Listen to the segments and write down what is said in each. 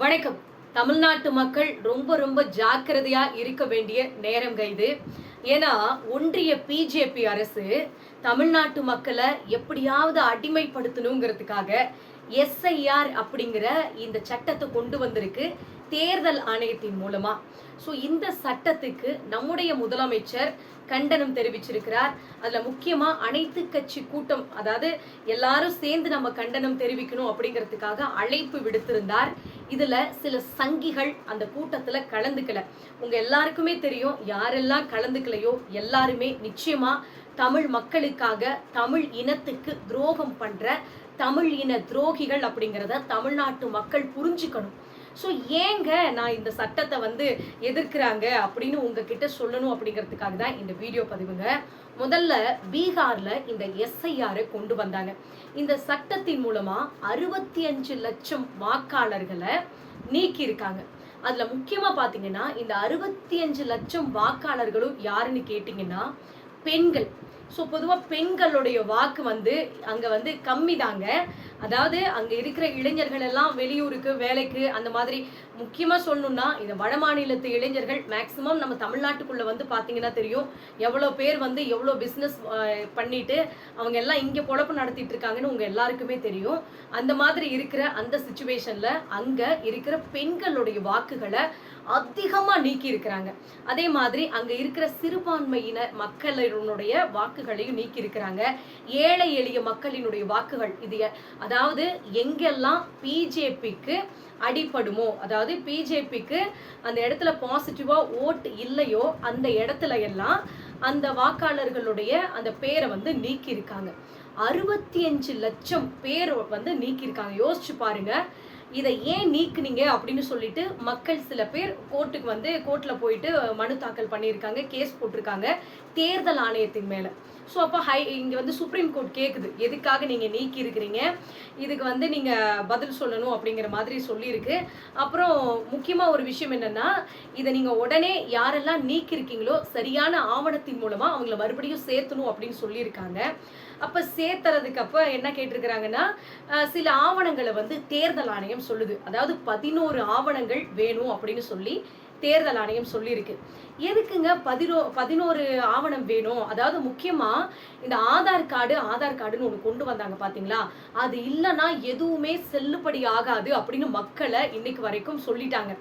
வணக்கம். தமிழ்நாட்டு மக்கள் ரொம்ப ரொம்ப ஜாக்கிரதையா இருக்க வேண்டிய நேரம் கைது ஏன்னா ஒன்றிய பிஜேபி அரசு தமிழ்நாட்டு மக்களை எப்படியாவது அடிமைப்படுத்தணுங்கிறதுக்காக எஸ்ஐஆர் அப்படிங்கிற இந்த சட்டத்தை கொண்டு வந்திருக்கு தேர்தல் ஆணையத்தின் மூலமா. ஸோ இந்த சட்டத்துக்கு நம்முடைய முதலமைச்சர் கண்டனம் தெரிவிச்சிருக்கிறார். அதுல முக்கியமா அனைத்து கட்சி கூட்டம் அதாவது எல்லாரும் சேர்ந்து நம்ம கண்டனம் தெரிவிக்கணும் அப்படிங்கிறதுக்காக அழைப்பு விடுத்திருந்தார். இதுல சில சங்கிகள் அந்த கூட்டத்துல கலந்துக்கல. உங்க எல்லாருக்குமே தெரியும் யாரெல்லாம் கலந்துக்கலையோ எல்லாருமே நிச்சயமா தமிழ் மக்களுக்காக தமிழ் இனத்துக்கு துரோகம் பண்ற தமிழ் இன துரோகிகள் அப்படிங்கிறத தமிழ்நாட்டு மக்கள் புரிஞ்சுக்கணும். ஸோ ஏங்க நான் இந்த சட்டத்தை வந்து எதிர்க்கிறாங்க அப்படின்னு உங்ககிட்ட சொல்லணும் அப்படிங்கிறதுக்காக தான் இந்த வீடியோ பதிவுங்க. முதல்ல பீகார்ல இந்த எஸ்ஐஆரை கொண்டு வந்தாங்க. இந்த சட்டத்தின் மூலமா அறுபத்தி அஞ்சு லட்சம் வாக்காளர்களை நீக்கி இருக்காங்க அதுல முக்கியமா பாத்தீங்கன்னா இந்த அறுபத்தி அஞ்சு லட்சம் வாக்காளர்களும் யாருன்னு கேட்டீங்கன்னா பெண்கள். ஸோ பொதுவாக பெண்களுடைய வாக்கு வந்து அங்கே வந்து கம்மி தாங்க அதாவது அங்கே இருக்கிற இளைஞர்கள் எல்லாம் வெளியூருக்கு வேலைக்கு அந்த மாதிரி முக்கியமாக சொல்லணும்னா இந்த வட மாநிலத்து இளைஞர்கள் மேக்சிமம் நம்ம தமிழ்நாட்டுக்குள்ளே வந்து பார்த்தீங்கன்னா தெரியும் எவ்வளோ பேர் வந்து எவ்வளோ பிஸ்னஸ் பண்ணிட்டு அவங்க எல்லாம் இங்கே பொழப்பு நடத்திட்டு இருக்காங்கன்னு உங்கள் எல்லாருக்குமே தெரியும். அந்த மாதிரி இருக்கிற அந்த சுச்சுவேஷனில் அங்கே இருக்கிற பெண்களுடைய வாக்குகளை அதிகமாக நீக்கி இருக்கிறாங்க. அதே மாதிரி அங்கே இருக்கிற சிறுபான்மையினர் மக்களினுடைய வாக்குகளையும் நீக்கி இருக்கிறாங்க. ஏழை எளிய மக்களினுடைய வாக்குகள் இது அதாவது எங்கெல்லாம் பிஜேபிக்கு அடிப்படுமோ அதாவது பிஜேபிக்கு அந்த இடத்துல பாசிட்டிவாக ஓட்டு இல்லையோ அந்த இடத்துல எல்லாம் அந்த வாக்காளர்களுடைய அந்த பேரை வந்து நீக்கியிருக்காங்க அறுபத்தி அஞ்சு லட்சம் பேர் வந்து நீக்கியிருக்காங்க யோசிச்சு பாருங்க. இதை ஏன் நீக்குனீங்க அப்படின்னு சொல்லிட்டு மக்கள் சில பேர் கோர்ட்டுக்கு வந்து கோர்ட்டில் போயிட்டு மனு தாக்கல் பண்ணியிருக்காங்க கேஸ் போட்டிருக்காங்க தேர்தல் ஆணையத்தின் மேலே. ஸோ அப்போ ஹை இங்கே வந்து சுப்ரீம் கோர்ட் கேட்குது எதுக்காக நீங்கள் நீக்கி இருக்கிறீங்க இதுக்கு வந்து நீங்கள் பதில் சொல்லணும் அப்படிங்கிற மாதிரி சொல்லியிருக்கு. அப்புறம் முக்கியமாக ஒரு விஷயம் என்னென்னா இதை நீங்கள் உடனே யாரெல்லாம் நீக்கியிருக்கீங்களோ சரியான ஆவணத்தின் மூலமாக அவங்கள மறுபடியும் சேர்த்தணும் அப்படின்னு சொல்லியிருக்காங்க. அப்போ சேர்த்துறதுக்கு அப்போ என்ன கேட்டிருக்கிறாங்கன்னா சில ஆவணங்களை வந்து தேர்தல் ஆணையம் சொல்லுது. அதாவது பதினோரு ஆவணங்கள் வேணும் அப்படின்னு சொல்லி தேர்தல் ஆணையம் சொல்லியிருக்கு. எதுக்குங்க பதினோ பதினோரு ஆவணம் வேணும்? அதாவது முக்கியமாக இந்த ஆதார் கார்டு ஆதார் கார்டுன்னு ஒன்று கொண்டு வந்தாங்க பார்த்தீங்களா அது இல்லைன்னா எதுவுமே செல்லுபடி ஆகாது அப்படின்னு மக்களை இன்னைக்கு வரைக்கும் சொல்லிட்டாங்க.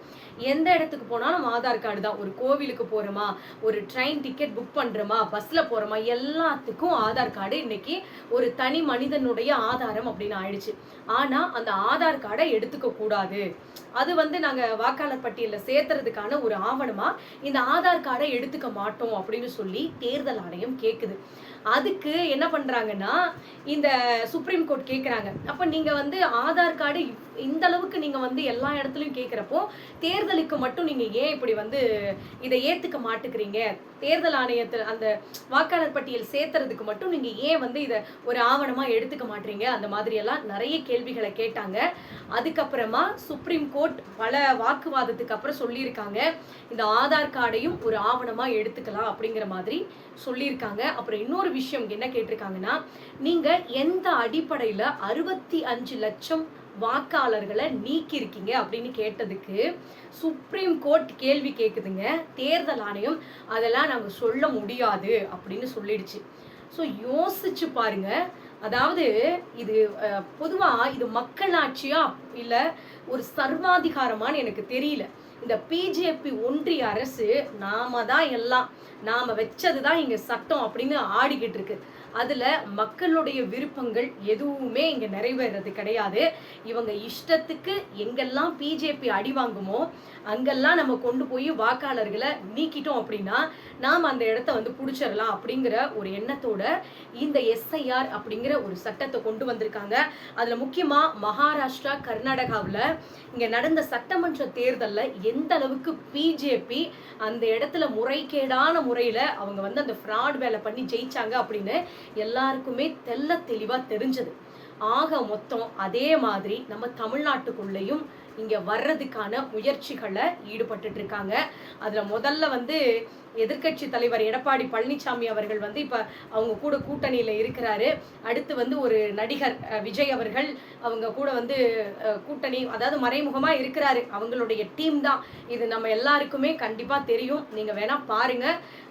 எந்த இடத்துக்கு போனாலும் ஆதார் கார்டு தான். ஒரு கோவிலுக்கு போகிறோமா ஒரு ட்ரெயின் டிக்கெட் புக் பண்ணுறோமா பஸ்ஸில் போகிறோமா எல்லாத்துக்கும் ஆதார் கார்டு இன்னைக்கு ஒரு தனி மனிதனுடைய ஆதாரம் அப்படின்னு ஆயிடுச்சு. ஆனால் அந்த ஆதார் கார்டை எடுத்துக்க கூடாது. அது வந்து நாங்கள் வாக்காளர் பட்டியலில் சேர்த்துறதுக்கான ஒரு ஆவணமாக இந்த ஆதார் கார்டை எடுத்துக்க மாட்டோம் அப்படின்னு சொல்லி தேர்தல் ஆணையம் கேட்குது அதுக்கு என்ன பண்ணுறாங்கன்னா இந்த சுப்ரீம் கோர்ட் கேட்குறாங்க அப்போ நீங்கள் வந்து ஆதார் கார்டு இந்த அளவுக்கு நீங்கள் வந்து எல்லா இடத்துலையும் கேட்குறப்போ தேர்தலுக்கு மட்டும் நீங்கள் ஏன் இப்படி வந்து இதை ஏற்றுக்க மாட்டுக்கிறீங்க? தேர்தல் ஆணையத்தில் அந்த வாக்காளர் பட்டியல் சேர்த்துறதுக்கு மட்டும் நீங்கள் ஏன் வந்து இதை ஒரு ஆவணமாக எடுத்துக்க மாட்டீங்க? அந்த மாதிரியெல்லாம் நிறைய கேள்விகளை கேட்டாங்க. அதுக்கப்புறமா சுப்ரீம் கோர்ட் பல வாக்குவாதத்துக்கு அப்புறம் சொல்லியிருக்காங்க. இந்த ஆதார் கார்டையும் ஒரு ஆவணமாக எடுத்துக்கலாம் அப்படிங்கிற மாதிரி சொல்லியிருக்காங்க. அப்புறம் இன்னொரு விஷயம் என்ன கேட்டிருக்காங்கன்னா நீங்கள் எந்த அடிப்படையில் அறுபத்தி அஞ்சு லட்சம் வாக்காளர்களை நீக்கியிருக்கீங்க அப்படின்னு கேட்டதுக்கு சுப்ரீம் கோர்ட் கேள்வி கேட்குதுங்க தேர்தல் ஆணையம் அதெல்லாம் நாங்கள் சொல்ல முடியாது அப்படின்னு சொல்லிடுச்சு. ஸோ யோசிச்சு பாருங்க. அதாவது இது பொதுவாக இது மக்களாட்சியா இல்லை ஒரு சர்வாதிகாரமான்னு எனக்கு தெரியல. இந்த பிஜேபி ஒன்றிய அரசு நாம தான் எல்லாம் நாம வச்சது தான் இங்க சட்டம் அப்படின்னு ஆடிக்கிட்டு இருக்கு. அதில் மக்களுடைய விருப்பங்கள் எதுவுமே இங்கே நிறைவேறது கிடையாது. இவங்க இஷ்டத்துக்கு எங்கெல்லாம் பிஜேபி அடி வாங்குமோ அங்கெல்லாம் நம்ம கொண்டு போய் வாக்காளர்களை நீக்கிட்டோம் அப்படின்னா நாம் அந்த இடத்த வந்து பிடிச்சிடலாம் அப்படிங்கிற ஒரு எண்ணத்தோட இந்த எஸ்ஐஆர் அப்படிங்கிற ஒரு சட்டத்தை கொண்டு வந்திருக்காங்க. அதில் முக்கியமாக மகாராஷ்டிரா கர்நாடகாவில் இங்கே நடந்த சட்டமன்ற தேர்தலில் எந்த அளவுக்கு பிஜேபி அந்த இடத்துல முறைகேடான முறையில் அவங்க வந்து அந்த ஃப்ராட் வேலை பண்ணி ஜெயிச்சாங்க அப்படின்னு எல்லாருக்குமே தெல்ல தெளிவா தெரிஞ்சது. ஆக மொத்தம் அதே மாதிரி நம்ம தமிழ்நாட்டுக்குள்ளேயும் இங்கே வர்றதுக்கான முயற்சிகளை ஈடுபட்டுட்டு இருக்காங்க அதில் முதல்ல வந்து எதிர்க்கட்சி தலைவர் எடப்பாடி பழனிசாமி அவர்கள் வந்து இப்போ அவங்க கூட கூட்டணியில் இருக்கிறாரு. அடுத்து வந்து ஒரு நடிகர் விஜய் அவர்கள் அவங்க கூட வந்து கூட்டணி அதாவது மறைமுகமாக இருக்கிறாரு. அவங்களுடைய டீம் தான். இது நம்ம எல்லாருக்குமே கண்டிப்பாக தெரியும். நீங்கள் வேணா பாருங்க.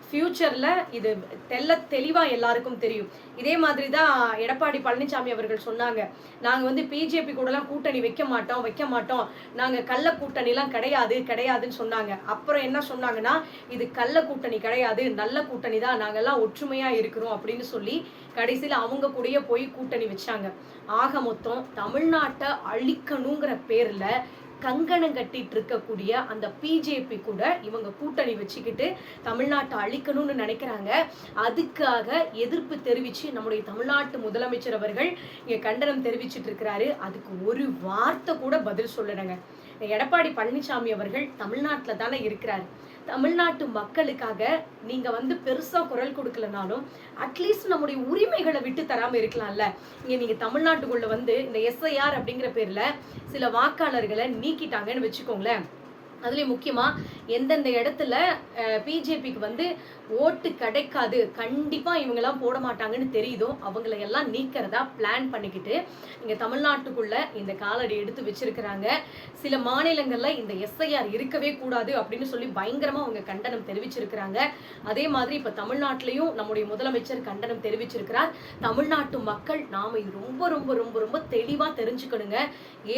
ஃப்யூச்சரில் இது தெல்ல தெளிவாக எல்லாருக்கும் தெரியும். இதே மாதிரி தான் எடப்பாடி பழனிசாமி அவர்கள் சொன்னாங்க. நாங்கள் வந்து பிஜேபி கூடலாம் கூட்டணி வைக்க மாட்டோம் வைக்க மாட்டோம். நாங்கள் கள்ள கூட்டணிலாம் கிடையாது கிடையாதுன்னு சொன்னாங்க. அப்புறம் என்ன சொன்னாங்கன்னா இது கள்ள கூட்டணி கிடையாது நல்ல கூட்டணி தான் நாங்கள்லாம் ஒற்றுமையாக இருக்கிறோம் அப்படின்னு சொல்லி கடைசியில் அவங்க கூடயே போய் கூட்டணி வச்சாங்க. ஆக மொத்தம் தமிழ்நாட்டை அழிக்கணுங்கிற பேரில் கங்கணம் கட்டிட்டு இருக்கக்கூடிய அந்த பிஜேபி கூட இவங்க கூட்டணி வச்சுக்கிட்டு தமிழ்நாட்டை அழிக்கணும்னு நினைக்கிறாங்க. அதுக்காக எதிர்ப்பு தெரிவிச்சு நம்முடைய தமிழ்நாட்டு முதலமைச்சர் அவர்கள் இங்க கண்டனம் தெரிவிச்சிட்டு இருக்கிறாரு அதுக்கு ஒரு வார்த்தை கூட பதில் சொல்லணுங்க எடப்பாடி பழனிசாமி அவர்கள் தமிழ்நாட்டில் தானே இருக்கிறார். தமிழ்நாட்டு மக்களுக்காக நீங்க வந்து பெருசா குரல் கொடுக்கலனாலும் அட்லீஸ்ட் நம்முடைய உரிமைகளை விட்டு தராம இருக்கலாம்ல. இங்க நீங்க தமிழ்நாட்டுக்குள்ள வந்து இந்த எஸ்ஐஆர் அப்படிங்கிற பேர்ல சில வாக்காளர்களை நீக்கிட்டாங்கன்னு வச்சுக்கோங்களேன். அதுலேயும் முக்கியமாக எந்தெந்த இடத்துல பிஜேபிக்கு வந்து ஓட்டு கிடைக்காது கண்டிப்பாக இவங்கெல்லாம் போட மாட்டாங்கன்னு தெரியுதோ அவங்கள எல்லாம் நீக்கிறதா பிளான் பண்ணிக்கிட்டு இங்கே தமிழ்நாட்டுக்குள்ள இந்த காலடி எடுத்து வச்சிருக்கிறாங்க. சில மாநிலங்களில் இந்த எஸ்ஐஆர் இருக்கவே கூடாது அப்படின்னு சொல்லி பயங்கரமாக அவங்க கண்டனம் தெரிவிச்சிருக்கிறாங்க. அதே மாதிரி இப்போ தமிழ்நாட்டிலையும் நம்முடைய முதலமைச்சர் கண்டனம் தெரிவிச்சிருக்கிறார். தமிழ்நாட்டு மக்கள் நாம இது ரொம்ப ரொம்ப ரொம்ப ரொம்ப தெளிவாக தெரிஞ்சுக்கணுங்க.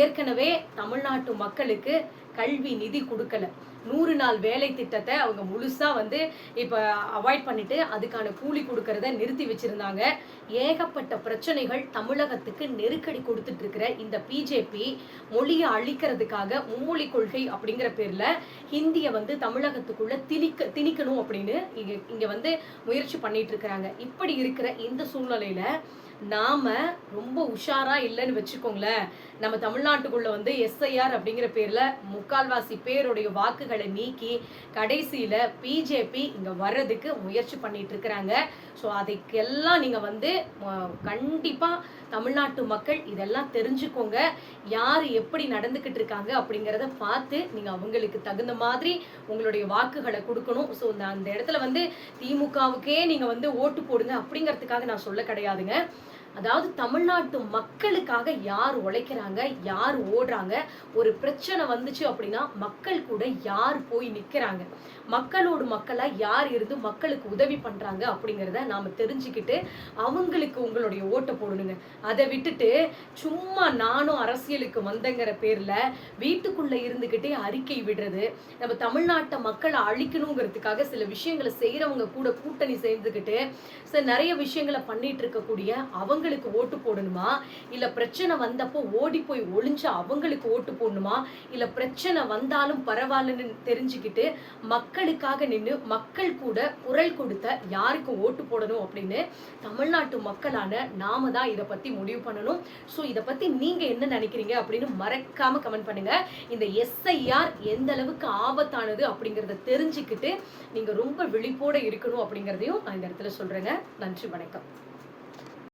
ஏற்கனவே தமிழ்நாட்டு மக்களுக்கு கல்வி நிதி கொடுக்கல. நூறு நாள் வேலை திட்டத்தை அவங்க முழுசாக வந்து இப்போ அவாய்ட் பண்ணிட்டு அதுக்கான கூலி கொடுக்கறத நிறுத்தி வச்சிருந்தாங்க. ஏகப்பட்ட பிரச்சனைகள் தமிழகத்துக்கு நெருக்கடி கொடுத்துட்டு இருக்கிற இந்த பிஜேபி மொழியை அழிக்கிறதுக்காக மும்மொழி கொள்கை அப்படிங்கிற பேரில் ஹிந்தியை வந்து தமிழகத்துக்குள்ள திணிக்க திணிக்கணும் அப்படின்னு இங்கே இங்கே வந்து முயற்சி பண்ணிட்டு இருக்கிறாங்க. இப்படி இருக்கிற இந்த சூழ்நிலையில நாம ரொம்ப உஷாரா இல்லைன்னு வச்சுக்கோங்களேன். நம்ம தமிழ்நாட்டுக்குள்ள வந்து எஸ்ஐஆர் அப்படிங்கிற பேர்ல முக்கால்வாசி பேருடைய வாக்குகளை நீக்கி கடைசியில பிஜேபி இங்க வர்றதுக்கு முயற்சி பண்ணிட்டு இருக்கிறாங்க. ஸோ அதுக்கெல்லாம் நீங்க வந்து கண்டிப்பாக கண்டிப்பா தமிழ்நாட்டு மக்கள் இதெல்லாம் தெரிஞ்சுக்கோங்க. யார் எப்படி நடந்துக்கிட்டு இருக்காங்க அப்படிங்கிறத பார்த்து நீங்க அவங்களுக்கு தகுந்த மாதிரி உங்களுடைய வாக்குகளை கொடுக்கணும். ஸோ அந்த இடத்துல வந்து திமுகவுக்கே நீங்க வந்து ஓட்டு போடுங்க அப்படிங்கிறதுக்காக நான் சொல்ல கிடையாதுங்க. அதாவது தமிழ்நாட்டு மக்களுக்காக யார் உழைக்கிறாங்க யார் ஓடுறாங்க ஒரு பிரச்சனை வந்துச்சு அப்படின்னா மக்கள் கூட யார் போய் நிற்கிறாங்க மக்களோடு மக்களாக யார் இருந்து மக்களுக்கு உதவி பண்ணுறாங்க அப்படிங்கிறத நாம் தெரிஞ்சுக்கிட்டு அவங்களுக்கு உங்களுடைய ஓட்டை போடணுங்க. அதை விட்டுட்டு சும்மா நானும் அரசியலுக்கு வந்தங்கிற பேரில் வீட்டுக்குள்ளே இருந்துக்கிட்டே அறிக்கை விடுறது நம்ம தமிழ்நாட்டை மக்களை அழிக்கணுங்கிறதுக்காக சில விஷயங்களை செய்கிறவங்க கூட கூட்டணி சேர்ந்துக்கிட்டு சில நிறைய விஷயங்களை பண்ணிட்டு இருக்கக்கூடிய அவங்க அவங்களுக்கு ஓட்டு போடணுமா? இல்ல பிரச்சனை வந்தப்போ ஓடி போய் ஒளிஞ்சு அவங்களுக்கு ஓட்டு போடணுமா? இல்ல பிரச்சனை வந்தாலும் பரவாயில்லன்னு தெரிஞ்சுக்கிட்டு மக்களுக்காக நின்று மக்கள் கூட குரல் கொடுத்த யாருக்கு ஓட்டு போடணும் அப்படின்னு தமிழ்நாட்டு மக்களான நாம தான் இதை பத்தி முடிவு பண்ணணும். ஸோ இதை பத்தி நீங்க என்ன நினைக்கிறீங்க அப்படின்னு மறக்காம கமெண்ட் பண்ணுங்க. இந்த எஸ்ஐஆர் எந்த அளவுக்கு ஆபத்தானது அப்படிங்கிறத தெரிஞ்சுக்கிட்டு நீங்க ரொம்ப விழிப்போட இருக்கணும் அப்படிங்கிறதையும் நான் இந்த இடத்துல சொல்றேங்க. நன்றி வணக்கம்.